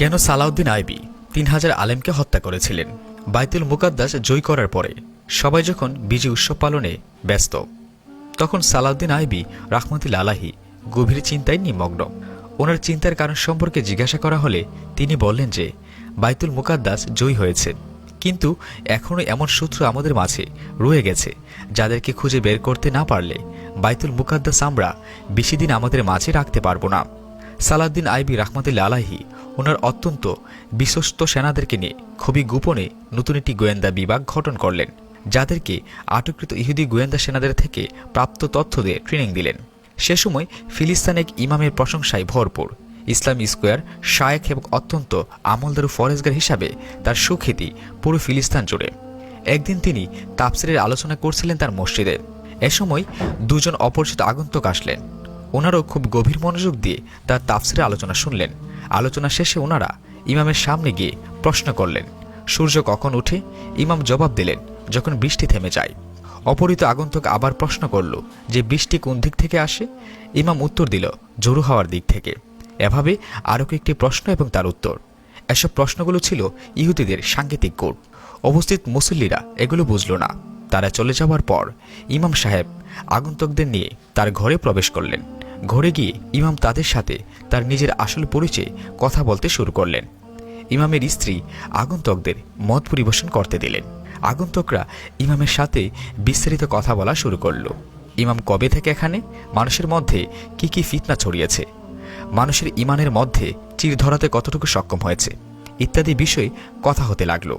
কেন সালাউদ্দিন আইবি তিন হাজার আলেমকে হত্যা করেছিলেন? বাইতুল মুকাদ্দাস জয় করার পরে সবাই যখন বিজয় উৎসব পালনে ব্যস্ত, তখন সালাউদ্দিন আইবি রাহমাতুল আলাহি গভীর চিন্তায় নিমগ্ন। ওনার চিন্তার কারণ সম্পর্কে জিজ্ঞাসা করা হলে তিনি বললেন যে, বাইতুল মুকাদ্দাস জয়ী হয়েছে, কিন্তু এখনও এমন সূত্র আমাদের মাঝে রয়ে গেছে, যাদেরকে খুঁজে বের করতে না পারলে বাইতুল মুকাদ্দাস আমরা বেশি দিন আমাদের মাঝে রাখতে পারব না। সালাউদ্দিন আইবি রাহমাতুল্লা আলাহি ওনার অত্যন্ত বিশ্বস্ত সেনাদেরকে নিয়ে খুবই গোপনে নতুন একটি গোয়েন্দা বিভাগ গঠন করলেন, যাদেরকে আটককৃত ইহুদি গোয়েন্দা সেনাদের থেকে প্রাপ্ত তথ্য দিয়ে ট্রেনিং দিলেন। সে সময় ফিলিস্তান এক ইমামের প্রশংসায় ভরপুর। ইসলামী স্কোয়ার শায়েক এবং অত্যন্ত আমলদারু ফরেজগার হিসাবে তার সুখ্যাতি পুরো ফিলিস্তান জুড়ে। একদিন তিনি তাপসিরের আলোচনা করছিলেন তার মসজিদে। এ সময় দুজন অপরিচিত আগন্তুক আসলেন। ওনারও খুব গভীর মনোযোগ দিয়ে তার তাফসিরের আলোচনা শুনলেন। আলোচনা শেষে ওনারা ইমামের সামনে গিয়ে প্রশ্ন করলেন, সূর্য কখন উঠে? ইমাম জবাব দিলেন, যখন বৃষ্টি থেমে যায়। অপরিত আগন্তুক আবার প্রশ্ন করল, যে বৃষ্টি কোন দিক থেকে আসে? ইমাম উত্তর দিল, জরু হওয়ার দিক থেকে। এভাবে আরও কয়েকটি প্রশ্ন এবং তার উত্তর। এসব প্রশ্নগুলো ছিল ইহুদিদের সাংকেতিক কোড অবস্থিত মুসল্লিরা এগুলো বুঝল না। তারা চলে যাওয়ার পর ইমাম সাহেব আগন্তুকদের নিয়ে তার ঘরে প্রবেশ করলেন। ঘরে গিয়ে ইমাম তাদের সাথে তার নিজের আসল পরিচয়ে কথা বলতে শুরু করলেন। ইমামের স্ত্রী আগন্তকদের মত পরিবেশন করতে দিলেন। আগন্তকরা ইমামের সাথে বিস্তারিত কথা বলা শুরু করল। ইমাম কবে থেকে এখানে? মানুষের মধ্যে কি কি ফিতনা ছড়িয়েছে? মানুষের ইমানের মধ্যে চির ধরাতে কতটুকু সক্ষম হয়েছে? ইত্যাদি বিষয়ে কথা হতে লাগল।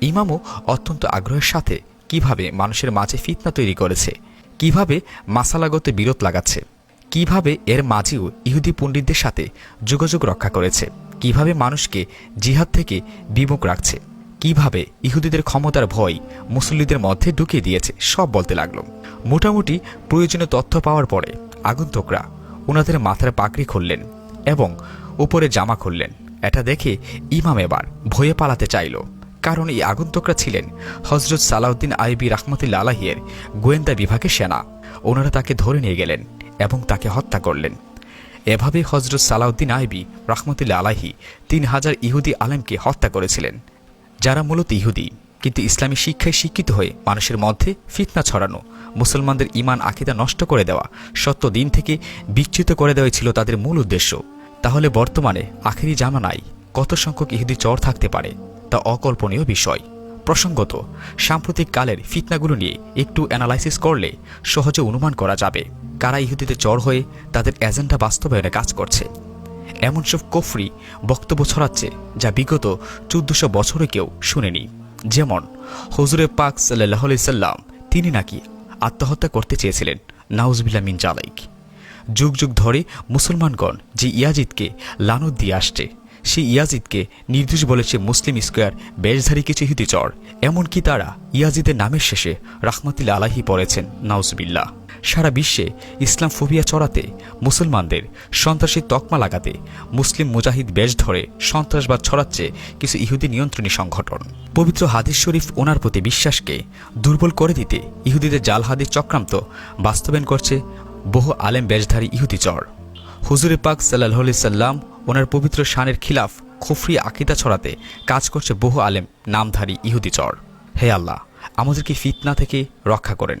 ইমামও অত্যন্ত আগ্রহের সাথে কীভাবে মানুষের মাঝে ফিতনা তৈরি করেছে? কীভাবে মাসালাগত বিরোধ লাগাচ্ছে? কীভাবে এর মাঝেও ইহুদি পণ্ডিতদের সাথে যোগাযোগ রক্ষা করেছে? কীভাবে মানুষকে জিহাদ থেকে বিমুখ রাখছে? কীভাবে ইহুদিদের ক্ষমতার ভয় মুসল্লিদের মধ্যে ঢুকিয়ে দিয়েছে? সব বলতে লাগল। মোটামুটি প্রয়োজনীয় তথ্য পাওয়ার পরে আগন্তুকরা ওনাদের মাথার পাকড়ি খুললেন এবং উপরে জামা খুললেন। এটা দেখে ইমাম এবার ভয়ে পালাতে চাইল। কারণ এই আগন্তুকরা ছিলেন হজরত সালাউদ্দিন আইবি রাহমতুল্লা আলাহিয়ের গোয়েন্দা বিভাগের সেনা। ওনারা তাকে ধরে নিয়ে গেলেন। এবং তাকে হত্যা করলেন। এভাবে হজরত সালাউদ্দিন আইবি রাহমতুল্লা আলাহি তিন হাজার ইহুদি আলেমকে হত্যা করেছিলেন। যারা মূলত ইহুদি, কিন্তু ইসলামী শিক্ষায় শিক্ষিত হয়ে মানুষের মধ্যে ফিতনা ছড়ানো, মুসলমানদের ইমান আকিদা নষ্ট করে দেওয়া, সত্য দিন থেকে বিচ্যুত করে দেওয়াই ছিল তাদের মূল উদ্দেশ্য। তাহলে বর্তমানে আখেরি জামানায় কত সংখ্যক ইহুদি চর থাকতে পারে, তা অকল্পনীয় বিষয়। প্রসঙ্গত, সাম্প্রতিক কালের ফিতনাগুলো নিয়ে একটু অ্যানালাইসিস করলে সহজে অনুমান করা যাবে কারা ইহুদিতে চর হয়ে তাদের এজেন্ডা বাস্তবায়নে কাজ করছে। এমন সব কফরি বক্তব্য ছড়াচ্ছে যা বিগত চোদ্দশো বছরে কেউ শুনেনি। যেমন, হজুরে পাক সাল্লাহ সাল্লাম, তিনি নাকি আত্মহত্যা করতে চেয়েছিলেন। নাউজবিল্লা মিন জালাইক যুগ যুগ ধরে মুসলমানগণ যে ইয়াজিদকে লানত দিয়ে আসছে সেই ইয়াজিদকে নির্দোষ বলেছে মুসলিম স্কোয়ার বেশধারী কিছু হিতিচর এমনকি তারা ইয়াজিদের নামের শেষে রাহমাতুল্লা আলাহি পড়েছেন। নাউজবিল্লা সারা বিশ্বে ইসলাম ফোবিয়া চড়াতে মুসলমানদের সন্ত্রাসী তকমা লাগাতে মুসলিম মুজাহিদ বেশ ধরে সন্ত্রাসবাদ ছড়াচ্ছে কিছু ইহুদি নিয়ন্ত্রণী সংগঠন। পবিত্র হাদিস শরীফ ওনার প্রতি বিশ্বাসকে দুর্বল করে দিতে ইহুদিদের জাল চক্রান্ত বাস্তবায়ন করছে বহু আলেম বেশধারী ইহুদি চর। হুজুরে পাক সাল্লাহ সাল্লাম ওনার পবিত্র শানের খিলাফ খুফরি আকিদা ছড়াতে কাজ করছে বহু আলেম, নামধারী ইহুদি চর। হে আল্লাহ, আমাদেরকে ফিতনা থেকে রক্ষা করেন।